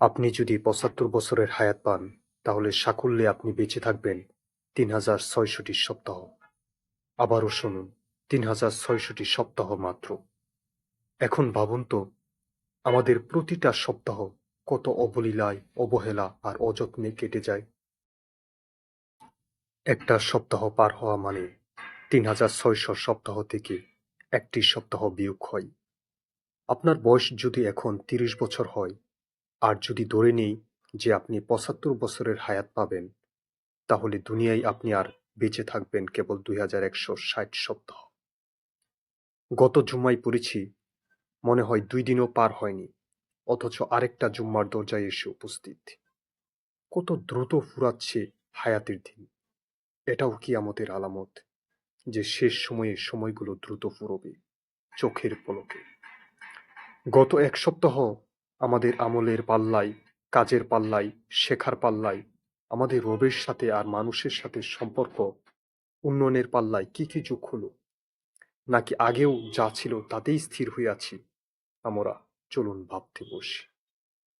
আপনি যদি পঁচাত্তর বছরের হায়াত পান, তাহলে সাকুল্যে আপনি বেঁচে থাকবেন তিন হাজার ছয়শটি সপ্তাহ। আবারও শুনুন, তিন হাজার ছয়শটি সপ্তাহ মাত্র। এখন ভাবুন তো, আমাদের প্রতিটা সপ্তাহ কত অবলীলায়, অবহেলা আর অযত্নে কেটে যায়। একটা সপ্তাহ পার হওয়া মানে তিন হাজার ছয়শো সপ্তাহ থেকে একটি সপ্তাহ বিয়োগ হয়। আপনার বয়স যদি এখন তিরিশ বছর হয় আর যদি ধরে নেই যে আপনি পঁচাত্তর বছরের হায়াত পাবেন, তাহলে দুনিয়ায় আপনি আর বেঁচে থাকবেন কেবল দুই হাজার একশো ষাট সপ্তাহ। গত জুম্মায় পড়েছি, মনে হয় দুই দিনও পার হয়নি, অথচ আরেকটা জুম্মার দরজায় এসে উপস্থিত। কত দ্রুত ফুরাচ্ছে হায়াতের দিন। এটাও কি আমাদের আলামত যে শেষ সময়ে সময়গুলো দ্রুত ফুরবে চোখের পলকে। গত এক সপ্তাহ আমাদের আমলের পাল্লায়, কাজের পাল্লায়, শেখার পাল্লায়, আমাদের রবের সাথে আর মানুষের সাথে সম্পর্ক, উন্নয়নের পাল্লায় কি কি যোগ হলো? নাকি আগেও যা ছিল তাতেই স্থির হইয়াছি আমরা চলুন ভাবতে বসি।